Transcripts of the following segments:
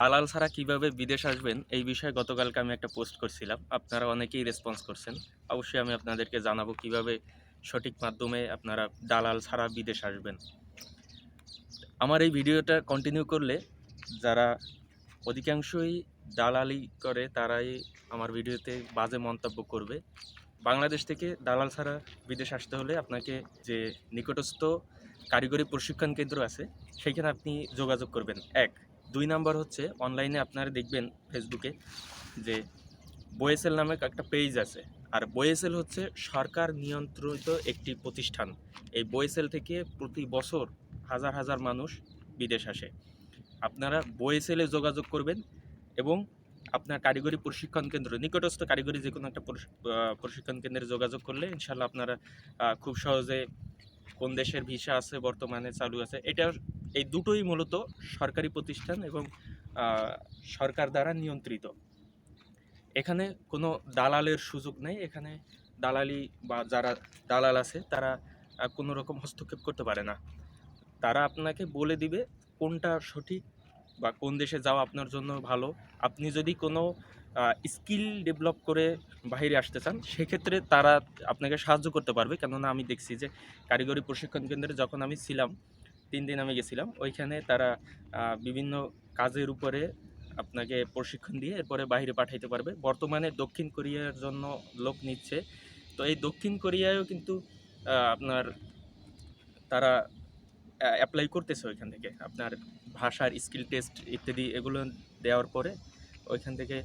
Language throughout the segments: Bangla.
দালাল ছাড়া কীভাবে বিদেশ আসবেন, এই বিষয়ে গতকালকে আমি একটা পোস্ট করছিলাম। আপনারা অনেকেই রেসপন্স করছেন। অবশ্যই আমি আপনাদেরকে জানাব কীভাবে সঠিক মাধ্যমে আপনারা দালাল ছাড়া বিদেশ আসবেন। আমার এই ভিডিওটা কন্টিনিউ করলে যারা অধিকাংশই দালালি করে, তারাই আমার ভিডিওতে বাজে মন্তব্য করবে। বাংলাদেশ থেকে দালাল ছাড়া বিদেশ আসতে হলে আপনাকে যে নিকটস্থ কারিগরি প্রশিক্ষণ কেন্দ্র আছে সেইখানে আপনি যোগাযোগ করবেন। এক দুই নাম্বার হচ্ছে অনলাইনে আপনারা দেখবেন ফেসবুকে যে বয়েসেল নামে একটা পেজ আছে। আর বয়েসেল হচ্ছে সরকার নিয়ন্ত্রিত একটি প্রতিষ্ঠান। এই বয়েসেল থেকে প্রতি বছর হাজার হাজার মানুষ বিদেশ আসে। আপনারা বয়েসেলে যোগাযোগ করবেন এবং আপনার কারিগরি প্রশিক্ষণ কেন্দ্র, নিকটস্থ কারিগরি যে কোনো একটা প্রশ- প্রশিক্ষণ কেন্দ্রে যোগাযোগ করলে ইনশাল্লাহ আপনারা খুব সহজে কোন দেশের ভিসা আছে, বর্তমানে চালু আছে এটা এই দুটোই মূলত সরকারি প্রতিষ্ঠান এবং সরকার দ্বারা নিয়ন্ত্রিত। এখানে কোনো দালালের সুযোগ নেই। এখানে দালালি বা যারা দালাল আছে, তারা কোনো রকম হস্তক্ষেপ করতে পারে না। তারা আপনাকে বলে দিবে কোনটা সঠিক বা কোন দেশে যাওয়া আপনার জন্য ভালো। আপনি যদি কোনো স্কিল ডেভেলপ করে বাইরে আসতে চান, সেক্ষেত্রে তারা আপনাকে সাহায্য করতে পারবে। কেননা আমি দেখছি যে, কারিগরি প্রশিক্ষণ কেন্দ্রে যখন আমি ছিলাম তিন দিন আমি গেছিলাম। ওইখানে তারা বিভিন্ন কাজের উপরে আপনাকে প্রশিক্ষণ দিয়ে এরপরে বাইরে পাঠাইতে পারবে। বর্তমানে দক্ষিণ কোরিয়ার জন্য লোক নিচ্ছে। তো এই দক্ষিণ কোরিয়ায়ও কিন্তু আপনার তারা অ্যাপ্লাই করতেছে ওইখান থেকে। আপনার ভাষার স্কিল টেস্ট ইত্যাদি এগুলো দেওয়ার পরে ওইখান থেকে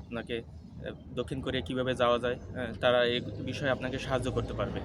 আপনাকে দক্ষিণ কোরিয়া কীভাবে যাওয়া যায় তারা এই বিষয়ে আপনাকে সাহায্য করতে পারবে।